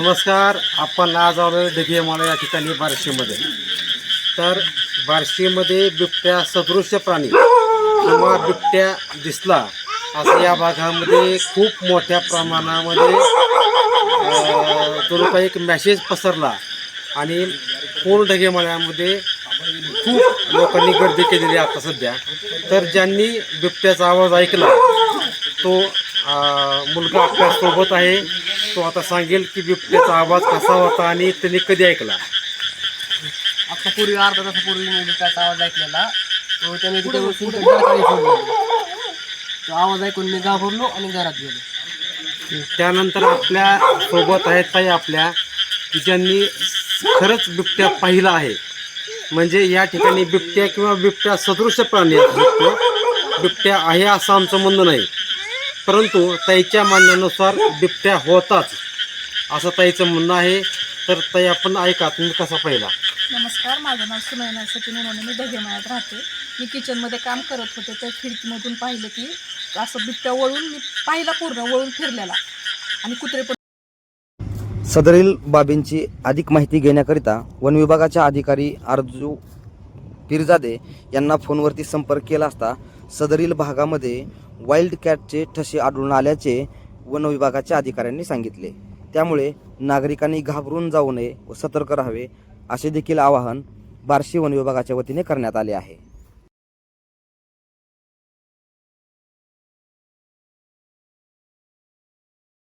नमस्कार आपण आज आलो ढगे मला या ठिकाणी बार्शीमध्ये. तर बार्शीमध्ये बिबट्या सदृश्य प्राणी किंवा बिबट्या दिसला असं या भागामध्ये खूप मोठ्या प्रमाणामध्ये अं, जणू काही एक मॅसेज पसरला आणि पूर्ण ढगेमाळ्यामध्ये खूप लोकांनी गर्दी केलेली आता सध्या. तर ज्यांनी बिबट्याचा आवाज ऐकला तो मुलगा आपल्यासोबत आहे. तो आता सांगेल की बिबट्याचा आवाज कसा होता आणि त्यांनी कधी ऐकला. आता पूर्वी अर्धा तासापूर्वी मी बिबट्याचा आवाज ऐकलेला. तो त्याने तिथे बसून त्या घराकडे सोडलं तो आवाज ऐकून मी घाबरलो आणि घरात गेलो. त्यानंतर आपल्यासोबत आहेत ताई आपल्या की ज्यांनी खरंच बिबट्या पाहिला आहे. म्हणजे या ठिकाणी बिबट्या किंवा बिबट्या सदृश्य प्राणी असतो बिबट्या आहे असं आमचं म्हणणं नाही. परंतु ताईच्या म्हणण्यानुसार बिबट्या होताच असं ताईचं म्हणणं आहे. तर ताई आपण ऐका तुम्ही कसा पाहिला? नमस्कार माझं नाव सुनयना सचिन उन्होंने मी दगेमाळ्यात राहते. मी किचनमध्ये काम करत होते त्या खिडकीमधून पाहिलं की असं बिबट्या वळून मी पाहिला पूर्ण वळून फिरलेला. आणि कुत्रे पण सदरील बाबींची अधिक माहिती घेण्याकरिता वन विभागाच्या अधिकारी अर्जू पिरजादे यांना फोनवरती संपर्क केला असता सदरील भागामध्ये वाईल्ड कॅटचे ठसे आढळून आल्याचे वनविभागाच्या अधिकाऱ्यांनी सांगितले. त्यामुळे नागरिकांनी घाबरून जाऊ नये व सतर्क राहावे असे देखील आवाहन बार्शी वनविभागाच्या वतीने करण्यात आले आहे.